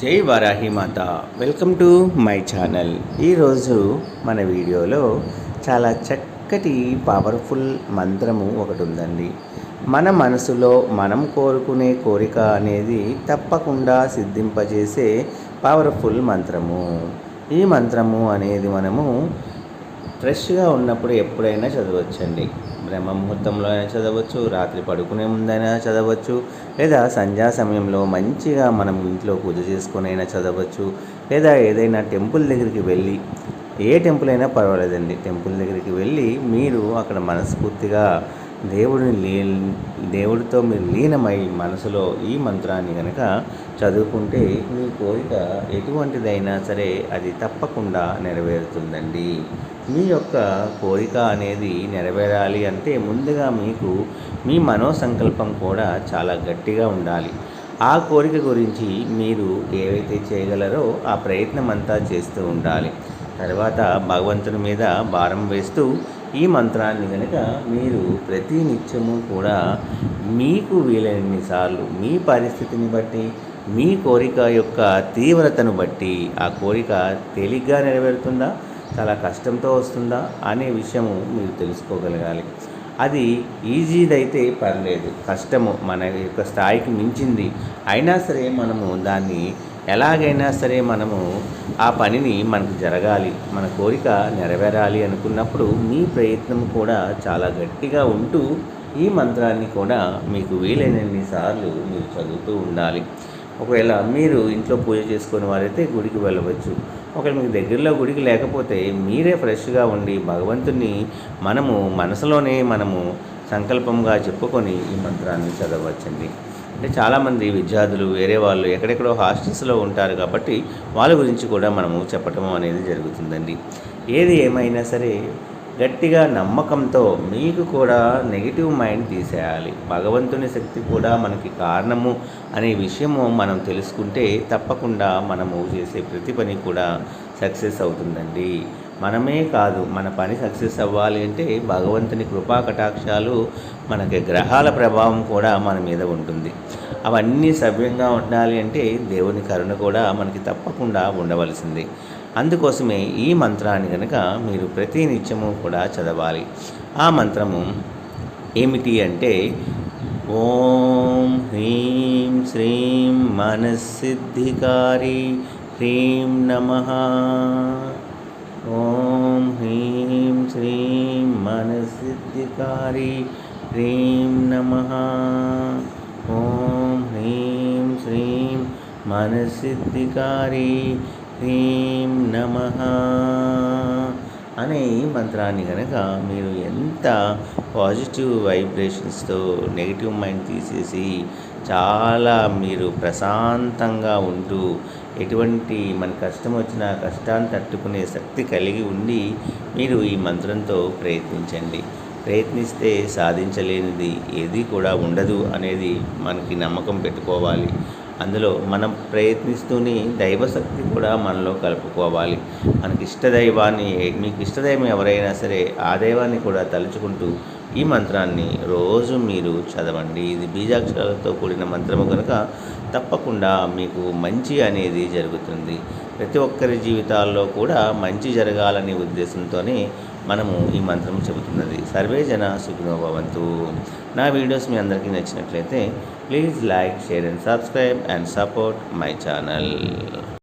జై వారాహి మాత. Welcome to my channel. ఈరోజు మన వీడియోలో చాలా చక్కటి పవర్ఫుల్ మంత్రము ఒకటి ఉందండి మన మనసులో మనం కోరుకునే కోరిక అనేది తప్పకుండా సిద్ధింపజేసే పవర్ఫుల్ మంత్రము. ఈ మంత్రము అనేది మనము ఫ్రెష్గా ఉన్నప్పుడు ఎప్పుడైనా చదవచ్చండి. బ్రహ్మ ముహూర్తంలో అయినా చదవచ్చు రాత్రి పడుకునే ముందైనా చదవచ్చు లేదా సంధ్యా సమయంలో మంచిగా మనం ఇంట్లో పూజ చేసుకునైనా చదవచ్చు లేదా ఏదైనా టెంపుల్ దగ్గరికి వెళ్ళి ఏ టెంపుల్ అయినా పర్వాలేదండి. టెంపుల్ దగ్గరికి వెళ్ళి మీరు అక్కడ మనస్ఫూర్తిగా దేవుడిని లీ దేవుడితో మీరు లీనమై మనసులో ఈ మంత్రాన్ని కనుక చదువుకుంటే మీ కోరిక ఎటువంటిదైనా సరే అది తప్పకుండా నెరవేరుతుందండి. మీ యొక్క కోరిక అనేది నెరవేరాలి అంటే ముందుగా మీకు మీ మనోసంకల్పం కూడా చాలా గట్టిగా ఉండాలి. ఆ కోరిక గురించి మీరు ఏవైతే చేయగలరో ఆ ప్రయత్నం అంతా చేస్తూ ఉండాలి. తర్వాత భగవంతుని మీద భారం వేస్తూ ఈ మంత్రాన్ని కనుక మీరు ప్రతి నిత్యము కూడా మీకు వీలైనన్నిసార్లు మీ పరిస్థితిని బట్టి మీ కోరిక యొక్క తీవ్రతను బట్టి ఆ కోరిక తేలిగ్గా నెరవేరుతుందా? చాలా కష్టంతో వస్తుందా? అనే విషయము మీరు తెలుసుకోగలగాలి. అది ఈజీదైతే పర్లేదు. కష్టము మన యొక్క స్థాయికి మించింది. అయినా సరే మనము దాన్ని ఎలాగైనా సరే మనము ఆ పనిని మనకు జరగాలి మన కోరిక నెరవేరాలి అనుకున్నప్పుడు మీ ప్రయత్నం కూడా చాలా గట్టిగా ఉంటూ ఈ మంత్రాన్ని కూడా మీకు వీలైనన్ని సార్లు మీరు చదువుతూ ఉండాలి. ఒకవేళ మీరు ఇంట్లో పూజ చేసుకునే వారైతే గుడికి వెళ్ళవచ్చు. ఒకవేళ మీకు దగ్గరలో గుడికి లేకపోతే మీరే ఫ్రెష్గా ఉండి భగవంతుని మనము మనసులోనే మనము సంకల్పంగా చెప్పుకొని ఈ మంత్రాన్ని చదవచ్చండి. అంటే చాలామంది విద్యార్థులు వేరే వాళ్ళు ఎక్కడెక్కడో హాస్టల్స్లో ఉంటారు కాబట్టి వాళ్ళ గురించి కూడా మనము చెప్పటం అనేది జరుగుతుందండి. ఏది ఏమైనా సరే గట్టిగా నమ్మకంతో మీకు కూడా నెగిటివ్ మైండ్ తీసేయాలి. భగవంతుని శక్తి కూడా మనకి కారణము అనే విషయము మనం తెలుసుకుంటే తప్పకుండా మనము చేసే ప్రతి పని కూడా సక్సెస్ అవుతుందండి. మనమే కాదు మన పని సక్సెస్ అవ్వాలి అంటే భగవంతుని కృపా కటాక్షాలు మనకి గ్రహాల ప్రభావం కూడా మన మీద ఉంటుంది. అవన్నీ సవ్యంగా ఉండాలి అంటే దేవుని కరుణ కూడా మనకి తప్పకుండా ఉండవలసింది. అందుకోసమే ఈ మంత్రాన్ని కనుక మీరు ప్రతి నిత్యము కూడా చదవాలి. ఆ మంత్రము ఏమిటి అంటే ఓం హ్రీం శ్రీం మనస్సిద్ధికారి హ్రీం నమ. ఓం హ్రీం శ్రీం మనస్సిద్ధికారి హ్రీం నమ ఓం హ్రీం శ్రీం మనసిద్ధికారి హ్రీం నమ అనే ఈ మంత్రాన్ని కనుక మీరు ఎంత పాజిటివ్ వైబ్రేషన్స్తో నెగిటివ్ మైండ్ తీసేసి చాలా మీరు ప్రశాంతంగా ఉంటూ ఎటువంటి మన కష్టం వచ్చినా కష్టాన్ని తట్టుకునే శక్తి కలిగి ఉండి మీరు ఈ మంత్రంతో ప్రయత్నించండి. ప్రయత్నిస్తే సాధించలేనిది ఏది కూడా ఉండదు అనేది మనకి నమ్మకం పెట్టుకోవాలి. అందులో మనం ప్రయత్నిస్తూనే దైవశక్తి కూడా మనలో కలుపుకోవాలి. మనకి ఇష్టదైవాన్ని మీకు ఇష్టదైవం ఎవరైనా సరే ఆ దైవాన్ని కూడా తలుచుకుంటూ ఈ మంత్రాన్ని రోజు మీరు చదవండి. ఇది బీజాక్షరాలతో కూడిన మంత్రము కనుక తప్పకుండా మీకు మంచి అనేది జరుగుతుంది. ప్రతి ఒక్కరి జీవితాల్లో కూడా మంచి జరగాలనే ఉద్దేశంతోనే మనము ఈ మంత్రం చెబుతున్నది. సర్వే జన సుఖినోభవంతు నా వీడియోస్ మీ అందరికీ నచ్చినట్లయితే please like share and subscribe and support my channel.